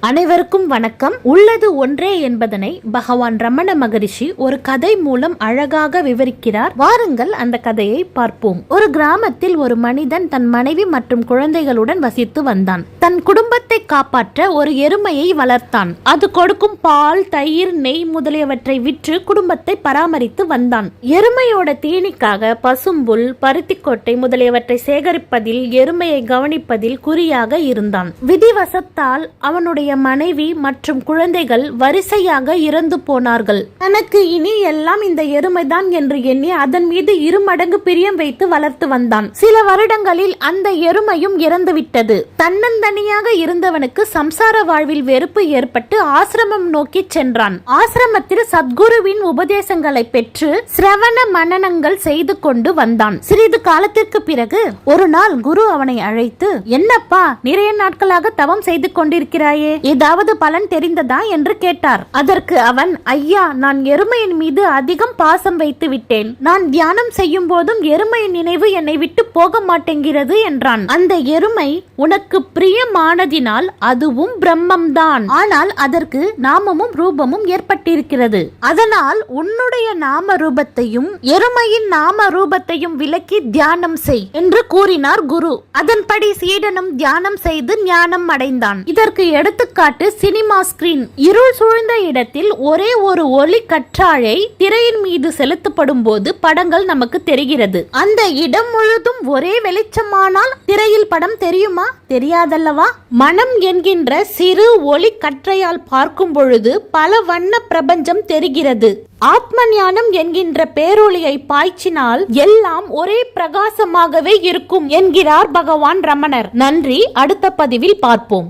அனைவருக்கும் வணக்கம். உள்ளது ஒன்றே என்பதனை பகவான் ரமண மகரிஷி ஒரு கதை மூலம் அழகாக விவரிக்கிறார். வாருங்கள் அந்த கதையை பார்ப்போம். ஒரு கிராமத்தில் ஒரு மனிதன் தன் மனைவி மற்றும் குழந்தைகளுடன் வசித்து வந்தான். தன் குடும்பத்தை காப்பாற்ற ஒரு எருமையை வளர்த்தான். அது கொடுக்கும் பால் தயிர் நெய் முதலியவற்றை விற்று குடும்பத்தை பராமரித்து வந்தான். எருமையோட தீனிக்காக பசும்புல் பருத்திக்கொட்டை முதலியவற்றை சேகரிப்பதில் எருமையை கவனிப்பதில் குறியாக இருந்தான். விதிவசத்தால் அவனுடைய மனைவி மற்றும் குழந்தைகள் வரிசையாக இறந்து போனார்கள். தனக்கு இனி எல்லாம் இந்த எருமைதான் என்று எண்ணி அதன் மீது இரு மடங்கு பிரியம் வைத்து வளர்த்து வந்தான். சில வருடங்களில் அந்த எருமையும் இறந்துவிட்டது. தன்னந்தனியாக இருந்தவனுக்கு சம்சார வாழ்வில் வெறுப்பு ஏற்பட்டு ஆசிரமம் நோக்கி சென்றான். ஆசிரமத்தில் சத்குருவின் உபதேசங்களை பெற்று சிரவண மனனங்கள் செய்து கொண்டு வந்தான். சிறிது காலத்திற்கு பிறகு ஒரு நாள் குரு அவனை அழைத்து என்னப்பா நிறைய நாட்களாக தவம் செய்து கொண்டிருக்கிறாயே ஏதாவது பலன் தெரிந்ததா என்று கேட்டார். அதற்கு அவன் ஐயா நான் எருமையின் மீது அதிகம் பாசம் வைத்து விட்டேன். நான் தியானம் செய்யும் போதும் எருமையின் நினைவு என்னை விட்டு போக மாட்டேங்கிறது என்றான். அந்த எருமை உனக்கு பிரியமானதினால் அதுவும் பிரம்மம்தான். ஆனால் அதற்கு நாமமும் ரூபமும் ஏற்பட்டிருக்கிறது. அதனால் உன்னுடைய நாம ரூபத்தையும் எருமையின் நாம ரூபத்தையும் விலக்கி தியானம் செய் என்று கூறினார் குரு. அதன்படி சீடனும் தியானம் செய்து ஞானம் அடைந்தான். இதற்கு எடுத்து எடுத்துக்காட்டு சினிமா ஸ்கிரீன் இருள் சூழ்ந்த இடத்தில் ஒரே ஒரு ஒளி கற்றாழை திரையின் மீது செலுத்தப்படும் போது படங்கள் நமக்கு தெரிகிறது. அந்த இடம் முழுதும் ஒரே வெளிச்சமானால் திரையில் படம் தெரியுமா? தெரியாதல்லவா? மனம் என்கின்ற சிறு ஒளி கற்றையால் பார்க்கும் பொழுது பல வண்ண பிரபஞ்சம் தெரிகிறது. ஆத்ம ஞானம் என்கின்ற பேரொளியை பாய்ச்சினால் எல்லாம் ஒரே பிரகாசமாகவே இருக்கும் என்கிறார் பகவான் ரமணர். நன்றி. அடுத்த பதிவில் பார்ப்போம்.